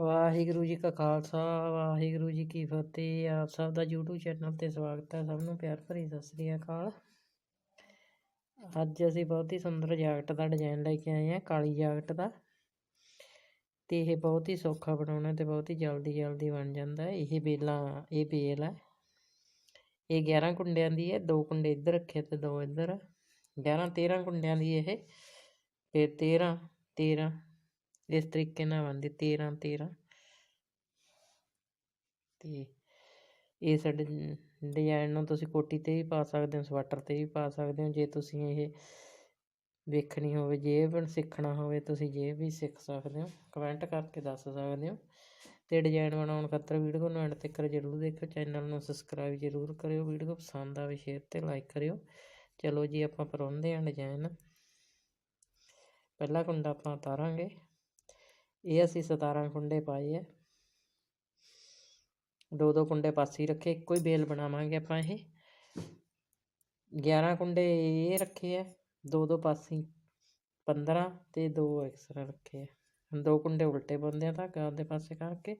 ਵਾਹਿਗੁਰੂ ਜੀ ਕਾ ਖਾਲਸਾ, ਵਾਹਿਗੁਰੂ ਜੀ ਕੀ ਫਤਿਹ। ਆਪ ਸਭ ਦਾ YouTube ਚੈਨਲ ਤੇ ਸਵਾਗਤ ਹੈ। ਸਭ ਨੂੰ ਪਿਆਰ ਭਰੀ ਸਤਿ ਸ੍ਰੀ ਅਕਾਲ। ਅੱਜ ਅਸੀਂ ਬਹੁਤ ਹੀ ਸੁੰਦਰ ਜੈਕਟ ਦਾ ਡਿਜ਼ਾਈਨ ਲੈ ਕੇ ਆਏ ਹਾਂ, ਕਾਲੀ ਜੈਕਟ ਦਾ। ਤੇ ਇਹ ਬਹੁਤ ਹੀ ਸੌਖਾ ਬਣਾਉਣਾ ਤੇ ਬਹੁਤ ਹੀ ਜਲਦੀ ਜਲਦੀ ਬਣ ਜਾਂਦਾ ਹੈ। ਇਹ ਬੇਲਾਂ, ਇਹ ਬੇਲ ਹੈ। ਇਹ 11 ਕੁੰਡਿਆਂ ਦੀ ਹੈ। ਦੋ ਕੁੰਡੇ ਇੱਧਰ ਰੱਖੇ ਤੇ ਦੋ ਇੱਧਰ। 11 13 ਕੁੰਡਿਆਂ ਦੀ ਇਹ। ਤੇ 13 13 ਇਸ ਤਰੀਕੇ ਨਾਲ ਬਣਦੀ 13 13 ਤੇ ਇਹ ਸਾਡੇ ਡਿਜ਼ਾਈਨ ਨੂੰ ਤੁਸੀਂ ਕੋਟੀ ਤੇ ਵੀ ਪਾ ਸਕਦੇ ਹੋ ਸਵੈਟਰ ਤੇ ਵੀ ਪਾ ਸਕਦੇ ਹੋ ਜੇ ਤੁਸੀਂ ਇਹ ਵੇਖਣੀ ਹੋਵੇ ਜੇ ਸਿੱਖਣਾ ਹੋਵੇ ਤੁਸੀਂ ਜੇ ਵੀ ਸਿੱਖ ਸਕਦੇ ਹੋ ਕਮੈਂਟ ਕਰਕੇ ਦੱਸ ਸਕਦੇ ਹੋ ਤੇ ਡਿਜ਼ਾਈਨ ਬਣਾਉਣ ਖਾਤਰ ਵੀਡੀਓ ਨੂੰ ਐਂਡ ਤੱਕ ਜ਼ਰੂਰ ਦੇਖੋ ਚੈਨਲ ਨੂੰ ਸਬਸਕ੍ਰਾਈਬ ਜ਼ਰੂਰ ਕਰਿਓ ਵੀਡੀਓ ਪਸੰਦ ਆਵੇ ਸ਼ੇਅਰ ਤੇ ਲਾਈਕ ਕਰਿਓ ਚਲੋ ਜੀ ਆਪਾਂ ਪਰੋਂਦੇ ਹਾਂ ਡਿਜ਼ਾਈਨ ਪਹਿਲਾ ਕੁੰਡਾ ਆਪਾਂ ਉਤਾਰਾਂਗੇ ਇਹ ਅਸੀਂ 17 ਕੁੰਡੇ ਪਾਏ ਆ। ਦੋ ਦੋ ਕੁੰਡੇ ਪਾਸੇ ਰੱਖੇ, ਇੱਕੋ ਹੀ ਬੇਲ ਬਣਾਵਾਂਗੇ ਆਪਾਂ ਇਹ। 11 ਕੁੰਡੇ ਇਹ ਰੱਖੇ ਆ, ਦੋ ਦੋ ਪਾਸੇ 15 ਤੇ ਦੋ ਐਕਸਟਰਾ ਰੱਖੇ ਆ। ਦੋ ਕੁੰਡੇ ਉਲਟੇ ਬੰਦੇ ਆ ਧਾਗਾ ਦੇ ਪਾਸੇ ਕਰਕੇ।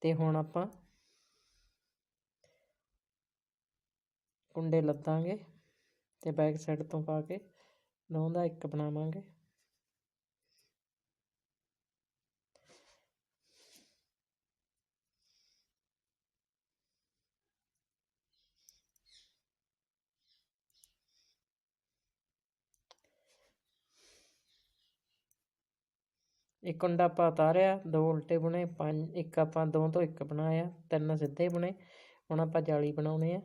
ਤੇ ਹੁਣ ਆਪਾਂ ਕੁੰਡੇ ਲੱਦਾਂਗੇ ਤੇ ਬੈਕ ਸਾਈਡ ਤੋਂ ਪਾ ਕੇ ਨੌਂ ਦਾ ਇੱਕ ਬਣਾਵਾਂਗੇ। ਇੱਕ ਕੁੰਡਾ ਆਪਾਂ ਉਤਾਰਿਆ, ਦੋ ਉਲਟੇ ਬੁਣੇ, ਪੰਜ, ਇੱਕ ਆਪਾਂ ਦੋ ਤੋਂ ਇੱਕ ਬਣਾਇਆ, ਤਿੰਨ ਸਿੱਧੇ ਬੁਣੇ, ਹੁਣ ਆਪਾਂ ਜਾਲੀ ਬਣਾਉਣੇ ਆ।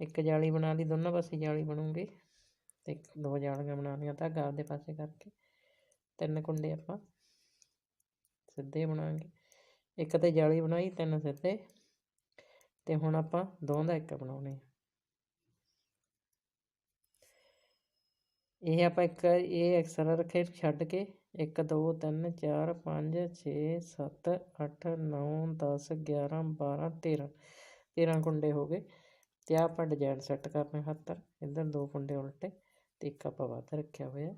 ਇੱਕ ਜਾਲੀ ਬਣਾ ਲਈ, ਦੋਨੋਂ ਪਾਸੇ ਜਾਲੀ ਬਣੂਗੀ। ਤੇ ਦੋ ਜਾਲੀਆਂ ਬਣਾਉਣੀਆਂ ਧਾਗਾ ਆਪਦੇ ਪਾਸੇ ਕਰਕੇ। ਤਿੰਨ ਕੁੰਡੇ ਆਪਾਂ ਸਿੱਧੇ ਬਣਾਵਾਂਗੇ। ਇੱਕ ਤੇ ਜਾਲੀ ਬਣਾਈ, ਤਿੰਨ ਸਿੱਧੇ। ਤੇ ਹੁਣ ਆਪਾਂ ਦੋ ਦਾ ਇੱਕ ਬਣਾਉਣੇ ਇਹ ਆਪਾਂ ਇੱਕ, ਇਹ ਐਕਸਟਰਾ ਰੱਖੇ ਛੱਡ ਕੇ 1 2 3 4 5 6 7 8 9 10 11 12 13 13 ਕੁੰਡੇ ਹੋ ਗਏ ਤੇ ਆ ਆਪਾਂ ਡਿਜ਼ਾਈਨ ਸੈੱਟ ਕਰਨੇ ਖਾਤਰ ਇੱਧਰ ਦੋ ਕੁੰਡੇ ਉਲਟੇ ਤੇ ਇੱਕ ਆਪਾਂ ਵੱਧ ਰੱਖਿਆ ਹੋਇਆ।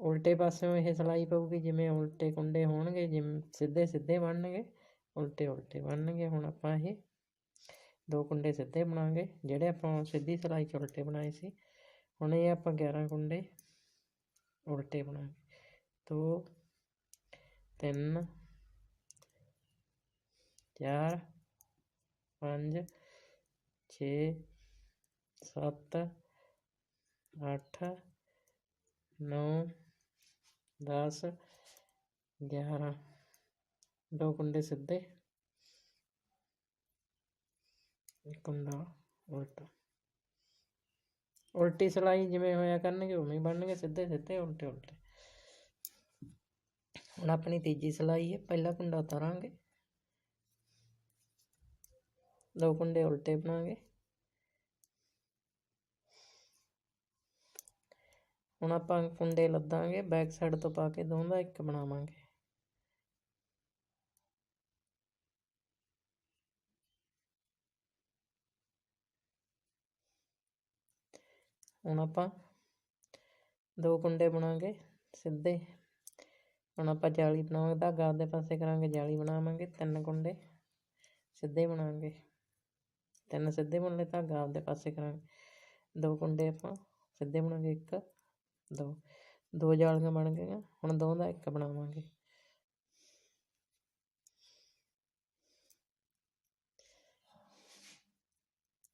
ਉਲਟੇ ਪਾਸਿਓਂ ਇਹ ਸਲਾਈ ਪਊਗੀ, ਜਿਵੇਂ ਉਲਟੇ ਕੁੰਡੇ ਹੋਣਗੇ, ਜਿਵੇਂ ਸਿੱਧੇ ਸਿੱਧੇ ਬਣਨਗੇ ਉਲਟੇ ਉਲਟੇ ਬਣਨਗੇ। ਹੁਣ ਆਪਾਂ ਇਹ ਦੋ ਕੁੰਡੇ ਸਿੱਧੇ ਬਣਾਵਾਂਗੇ, ਜਿਹੜੇ ਆਪਾਂ ਸਿੱਧੀ ਸਲਾਈ 'ਚ ਉਲਟੇ ਬਣਾਏ ਸੀ। ਹੁਣ ਇਹ ਆਪਾਂ 11 ਕੁੰਡੇ ਉਲਟੇ ਬਣਾਵਾਂਗੇ। ਦੋ, ਤਿੰਨ, ਚਾਰ, ਪੰਜ, ਛੇ, ਸੱਤ, ਅੱਠ, ਨੌ, ਦਸ, ਗਿਆਰਾਂ। ਦੋ ਕੁੰਡੇ ਸਿੱਧੇ ਇੱਕ ਕੁੰਡਾ ਉਲਟਾ। ਉਲਟੀ ਸਲਾਈ ਜਿਵੇਂ ਹੋਇਆ ਕਰਨਗੇ, ਉਵੇਂ ਬਣਨਗੇ, ਸਿੱਧੇ ਸਿੱਧੇ, ਉਲਟੇ ਉਲਟੇ। ਹੁਣ ਆਪਣੀ ਤੀਜੀ ਸਲਾਈ ਹੈ, ਪਹਿਲਾ ਕੁੰਡਾ ਉਤਾਰਾਂਗੇ। ਦੋ ਕੁੰਡੇ ਉਲਟੇ ਬਣਾਗੇ। ਹੁਣ ਆਪਾਂ ਕੁੰਡੇ ਲੱਦਾਂਗੇ, ਬੈਕ ਸਾਈਡ ਤੋਂ ਪਾ ਕੇ ਦੋਵਾਂ ਦਾ ਇੱਕ ਬਣਾਵਾਂਗੇ। ਹੁਣ ਆਪਾਂ ਦੋ ਕੁੰਡੇ ਬਣਾਵਾਂਗੇ ਸਿੱਧੇ। ਹੁਣ ਆਪਾਂ ਜਾਲੀ ਬਣਾਵਾਂਗੇ ਧਾਗਾ ਦੇ ਪਾਸੇ ਕਰਾਂਗੇ, ਜਾਲੀ ਬਣਾਵਾਂਗੇ, ਤਿੰਨ ਕੁੰਡੇ ਸਿੱਧੇ ਬਣਾਵਾਂਗੇ ਤਿੰਨ ਸਿੱਧੇ ਬੁਣ ਲਏ ਧਾਗਾ ਆਪਦੇ ਪਾਸੇ ਕਰਾਂਗੇ। ਦੋ ਕੁੰਡੇ ਆਪਾਂ ਸਿੱਧੇ ਬਣਾਵਾਂਗੇ ਇੱਕ, ਦੋ। ਦੋ ਜਾਲੀਆਂ ਬਣ ਗਈਆਂ, ਹੁਣ ਦੋ ਦਾ ਇੱਕ ਬਣਾਵਾਂਗੇ।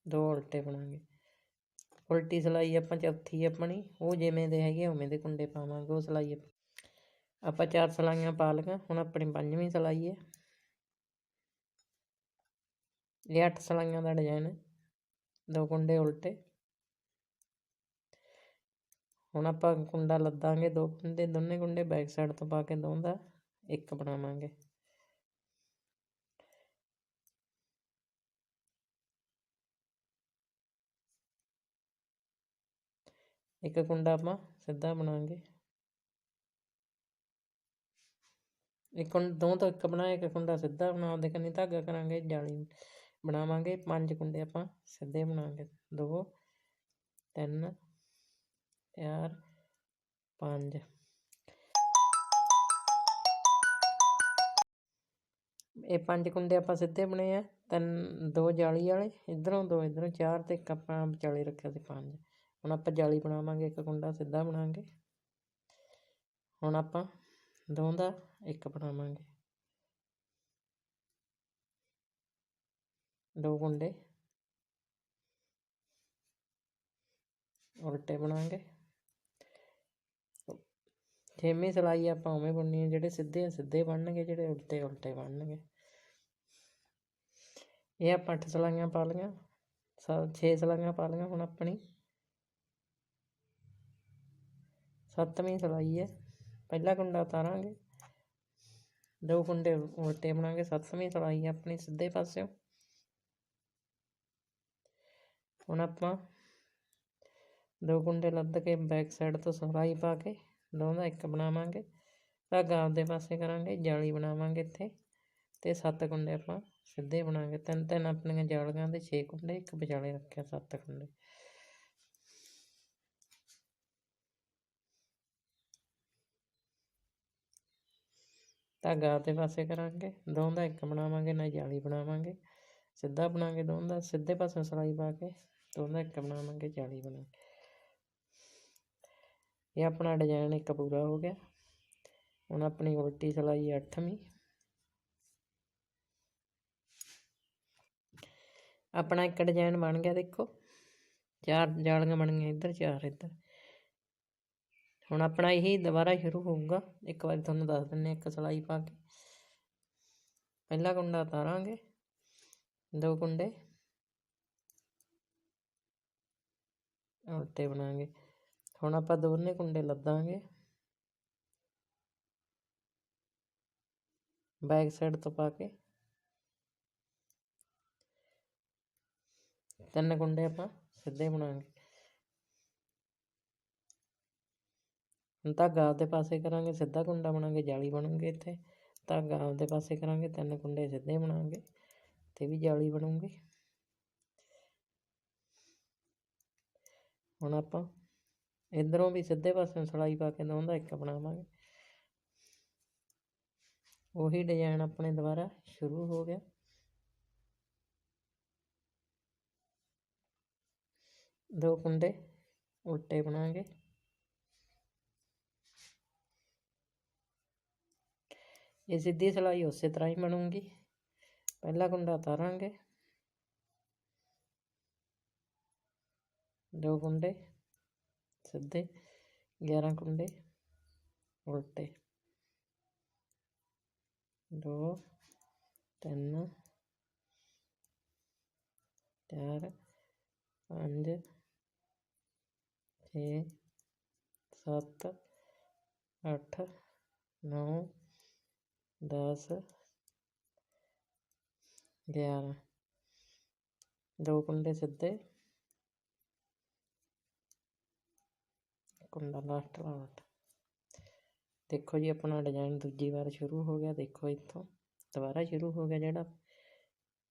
ਦੋ ਉਲਟੇ ਬਣਾਵਾਂਗੇ ਉਲਟੀ ਸਲਾਈ ਆਪਾਂ ਚੌਥੀ ਆਪਣੀ, ਉਹ ਜਿਵੇਂ ਦੇ ਹੈਗੇ ਉਵੇਂ ਦੇ ਕੁੰਡੇ ਪਾਵਾਂਗੇ, ਉਹ ਸਲਾਈ ਆਪਾਂ। ਚਾਰ ਸਲਾਈਆਂ ਪਾ ਲਈਆਂ, ਹੁਣ ਆਪਣੀ ਪੰਜਵੀਂ ਸਲਾਈ ਹੈ। ਇਹ ਅੱਠ ਸਲਾਈਆਂ ਦਾ ਡਿਜ਼ਾਈਨ ਹੈ, ਦੋ ਕੁੰਡੇ ਉਲਟੇ। ਹੁਣ ਆਪਾਂ ਕੁੰਡਾ ਲੱਦਾਂਗੇ ਦੋ ਕੁੰਡੇ ਦੋਨੇ ਕੁੰਡੇ ਬੈਕ ਸਾਈਡ ਤੋਂ ਪਾ ਕੇ ਦੋ ਦਾ ਇੱਕ ਬਣਾਵਾਂਗੇ। ਇੱਕ ਕੁੰਡਾ ਆਪਾਂ ਸਿੱਧਾ ਬਣਾਵਾਂਗੇ। ਇੱਕ ਦੋ ਤੋਂ ਇੱਕ ਬਣਾਇਆ ਇੱਕ ਕੁੰਡਾ ਸਿੱਧਾ ਬਣਾ, ਉਹਦੇ ਕੰਨੀ ਧਾਗਾ ਕਰਾਂਗੇ, ਜਾਲੀ ਬਣਾਵਾਂਗੇ, ਪੰਜ ਕੁੰਡੇ ਆਪਾਂ ਸਿੱਧੇ ਬਣਾਵਾਂਗੇ, ਦੋ, ਤਿੰਨ, ਚਾਰ, ਪੰਜ। ਇਹ ਪੰਜ ਕੁੰਡੇ ਆਪਾਂ ਸਿੱਧੇ ਬਣੇ ਆ, ਤਿੰਨ, ਦੋ ਜਾਲੀ ਵਾਲੇ, ਇਧਰੋਂ ਦੋ, ਇਧਰੋਂ ਚਾਰ ਤੇ ਇੱਕ ਆਪਾਂ ਵਿਚਾਲੇ ਰੱਖਿਆ ਸੀ ਪੰਜ। ਹੁਣ ਆਪਾਂ ਜਾਲੀ ਬਣਾਵਾਂਗੇ, ਇੱਕ ਕੁੰਡਾ ਸਿੱਧਾ ਬਣਾਵਾਂਗੇ। ਹੁਣ ਆਪਾਂ ਦੋ ਦਾ ਇੱਕ ਬਣਾਵਾਂਗੇ। ਦੋ ਕੁੰਡੇ ਉਲਟੇ ਬਣਾਵਾਂਗੇ। ਛੇਵੀਂ ਸਿਲਾਈ ਆਪਾਂ ਉਵੇਂ ਬੁਣਨੀ ਹੈ ਜਿਹੜੇ ਸਿੱਧੇ ਸਿੱਧੇ ਬਣਨਗੇ, ਜਿਹੜੇ ਉਲਟੇ ਉਲਟੇ ਬਣਨਗੇ। ਇਹ ਆਪਾਂ ਅੱਠ ਸਲਾਈਆਂ ਪਾ ਲਈਆਂ, ਸਾ ਛੇ ਸਲਾਈਆਂ ਪਾ ਲਈਆਂ ਹੁਣ ਆਪਣੀ। ਸੱਤਵੀਂ ਸਲਾਈ ਹੈ। ਪਹਿਲਾ ਕੁੰਡਾ ਉਤਾਰਾਂਗੇ। ਦੋ ਕੁੰਡੇ ਉਲਟੇ ਬਣਾਵਾਂਗੇ ਸੱਤਵੀਂ ਸਲਾਈ ਹੈ ਆਪਣੀ ਸਿੱਧੇ ਪਾਸਿਓਂ। ਹੁਣ ਆਪਾਂ ਦੋ ਕੁੰਡੇ ਲੱਦ ਕੇ ਬੈਕ ਸਾਈਡ ਤੋਂ ਸਲਾਈ ਪਾ ਕੇ ਦੋ ਦਾ ਇੱਕ ਬਣਾਵਾਂਗੇ। ਧਾਗਾ ਆਪਦੇ ਪਾਸੇ ਕਰਾਂਗੇ, ਜਾਲੀ ਬਣਾਵਾਂਗੇ ਇੱਥੇ। ਤੇ ਸੱਤ ਕੁੰਡੇ ਆਪਾਂ ਸਿੱਧੇ ਬਣਾਵਾਂਗੇ ਤਿੰਨ ਤਿੰਨ ਆਪਣੀਆਂ ਜਾਲੀਆਂ ਦੇ 6 ਕੁੰਡੇ, ਇੱਕ ਵਿਚਾਲੇ ਰੱਖਿਆ ਸੱਤ ਕੁੰਡੇ। ਧਾਗਾ ਆਪਦੇ ਪਾਸੇ ਕਰਾਂਗੇ ਦੋ ਦਾ ਇੱਕ ਬਣਾਵਾਂਗੇ, ਨਾ ਜਾਲੀ ਬਣਾਵਾਂਗੇ। ਸਿੱਧਾ ਬਣਾਵਾਂਗੇ ਦੋ ਦਾ, ਸਿੱਧੇ ਪਾਸੇ ਸਲਾਈ ਪਾ ਕੇ ਦੋ ਦਾ ਇੱਕ ਬਣਾਵਾਂਗੇ, ਜਾਲੀ ਬਣਾ ਇਹ ਆਪਣਾ ਡਿਜ਼ਾਈਨ ਇੱਕ ਪੂਰਾ ਹੋ ਗਿਆ। ਹੁਣ ਆਪਣੀ ਉਲਟੀ ਸਲਾਈ 8ਵੀਂ ਆਪਣਾ ਇੱਕ ਡਿਜ਼ਾਈਨ ਬਣ ਗਿਆ ਦੇਖੋ। ਚਾਰ ਜਾਲੀਆਂ ਬਣ ਗਈਆਂ ਇੱਧਰ, ਚਾਰ ਇੱਧਰ। ਹੁਣ ਆਪਣਾ ਇਹੀ ਦੁਬਾਰਾ ਸ਼ੁਰੂ ਹੋਊਗਾ। ਇੱਕ ਵਾਰੀ ਤੁਹਾਨੂੰ ਦੱਸ ਦਿੰਨੇ ਇੱਕ ਸਲਾਈ ਪਾ ਕੇ। ਪਹਿਲਾ ਕੁੰਡਾ ਉਤਾਰਾਂਗੇ। ਦੋ ਕੁੰਡੇ। ਉਲਟੇ ਬਣਾਵਾਂਗੇ ਹੁਣ ਆਪਾਂ ਦੋਨੇ ਕੁੰਡੇ ਲੱਦਾਂਗੇ। ਬੈਕ ਸਾਈਡ ਤੋਂ ਪਾ ਕੇ। ਤਿੰਨ ਕੁੰਡੇ ਆਪਾਂ ਸਿੱਧੇ ਬਣਾਵਾਂਗੇ ਧਾਗਾ ਆਪਦੇ ਪਾਸੇ ਕਰਾਂਗੇ, ਸਿੱਧਾ ਕੁੰਡਾ ਬਣਾਂਗੇ, ਜਾਲੀ ਬਣੂਗੀ ਇੱਥੇ। ਧਾਗਾ ਆਪਦੇ ਪਾਸੇ ਕਰਾਂਗੇ, ਤਿੰਨ ਕੁੰਡੇ ਸਿੱਧੇ ਬਣਾਵਾਂਗੇ ਤੇ ਵੀ ਜਾਲੀ ਬਣੂਗੀ। ਹੁਣ ਆਪਾਂ ਇਧਰੋਂ ਵੀ ਸਿੱਧੇ ਪਾਸੇ ਸਲਾਈ ਪਾ ਕੇ ਦੋਂਦਾ ਇੱਕ ਬਣਾਵਾਂਗੇ। ਉਹੀ ਡਿਜ਼ਾਈਨ ਆਪਣੇ ਦੁਬਾਰਾ ਸ਼ੁਰੂ ਹੋ ਗਿਆ। ਦੋ ਕੁੰਡੇ ਉਲਟੇ ਬਣਾਵਾਂਗੇ ਇਹ ਸਿੱਧੀ ਸਲਾਈ ਉਸੇ ਤਰ੍ਹਾਂ ਹੀ ਬਣੂਗੀ। ਪਹਿਲਾ ਕੁੰਡਾ ਤਾਰਾਂਗੇ। ਦੋ ਕੁੰਡੇ ਸਿੱਧੇ 11 ਕੁੰਡੇ ਉਲਟੇ। ਦੋ, ਤਿੰਨ, ਚਾਰ, ਪੰਜ, ਛੇ, ਸੱਤ, ਅੱਠ, ਨੌ ਦਸ ਗਿਆਰਾਂ ਦੋ ਕੁੰਡੇ ਸਿੱਧੇ ਕੁੰਡਾ ਲਾਸਟ ਲਾਟ ਦੇਖੋ ਜੀ ਆਪਣਾ ਡਿਜ਼ਾਈਨ ਦੂਜੀ ਵਾਰ ਸ਼ੁਰੂ ਹੋ ਗਿਆ ਦੇਖੋ ਇੱਥੋਂ ਦੁਬਾਰਾ ਸ਼ੁਰੂ ਹੋ ਗਿਆ ਜਿਹੜਾ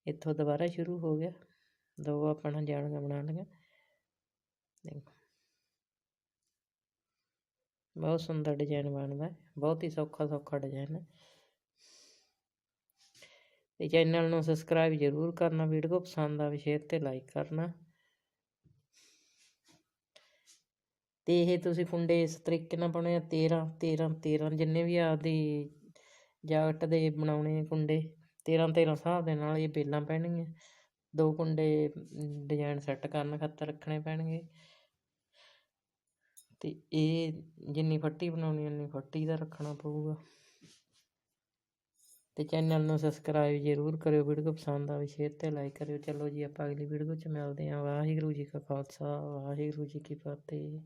ਇੱਥੋਂ ਦੁਬਾਰਾ ਸ਼ੁਰੂ ਹੋ ਗਿਆ ਦੋ ਆਪਣਾ ਜਾਲੀਆਂ ਬਣਾ ਲਈਆਂ ਦੇਖੋ ਬਹੁਤ ਸੁੰਦਰ ਡਿਜ਼ਾਈਨ ਬਣਦਾ ਬਹੁਤ ਹੀ ਸੌਖਾ ਸੌਖਾ ਡਿਜ਼ਾਈਨ ਹੈ ਤੇ ਚੈਨਲ ਨੂੰ ਸਬਸਕ੍ਰਾਈਬ ਜ਼ਰੂਰ ਕਰਨਾ ਵੀਡੀਓ ਪਸੰਦ ਆਵੇ ਸ਼ੇਅਰ ਤੇ ਲਾਈਕ ਕਰਨਾ। ਤੇ ਇਹ ਤੁਸੀਂ ਕੁੰਡੇ ਇਸ ਤਰੀਕੇ ਨਾਲ ਬਣੇ 13 13 13 ਜਿੰਨੇ ਵੀ ਆਪਦੀ ਜਾਕਟ ਦੇ ਬਣਾਉਣੇ ਕੁੰਡੇ 13 13 ਹਿਸਾਬ ਦੇ ਨਾਲ ਇਹ ਬੇਲਾਂ ਪੈਣਗੀਆਂ। ਦੋ ਕੁੰਡੇ ਡਿਜ਼ਾਈਨ ਸੈੱਟ ਕਰਨ ਖਾਤਰ ਰੱਖਣੇ ਪੈਣਗੇ। ਤੇ ਇਹ ਜਿੰਨੀ ਫੱਟੀ ਬਣਾਉਣੀ, ਉਨੀ ਫੱਟੀ ਦਾ ਰੱਖਣਾ ਪਊਗਾ। ਤੇ ਚੈਨਲ ਨੂੰ ਸਬਸਕ੍ਰਾਈਬ ਜ਼ਰੂਰ ਕਰਿਓ ਵੀਡੀਓ ਪਸੰਦ ਆਵੇ ਸ਼ੇਅਰ ਤੇ ਲਾਈਕ ਕਰਿਓ। ਚਲੋ ਜੀ, ਆਪਾਂ ਅਗਲੀ ਵੀਡੀਓ 'ਚ ਮਿਲਦੇ ਹਾਂ। ਵਾਹਿਗੁਰੂ ਜੀ ਕਾ ਖਾਲਸਾ, ਵਾਹਿਗੁਰੂ ਜੀ ਕੀ ਫਤਿਹ।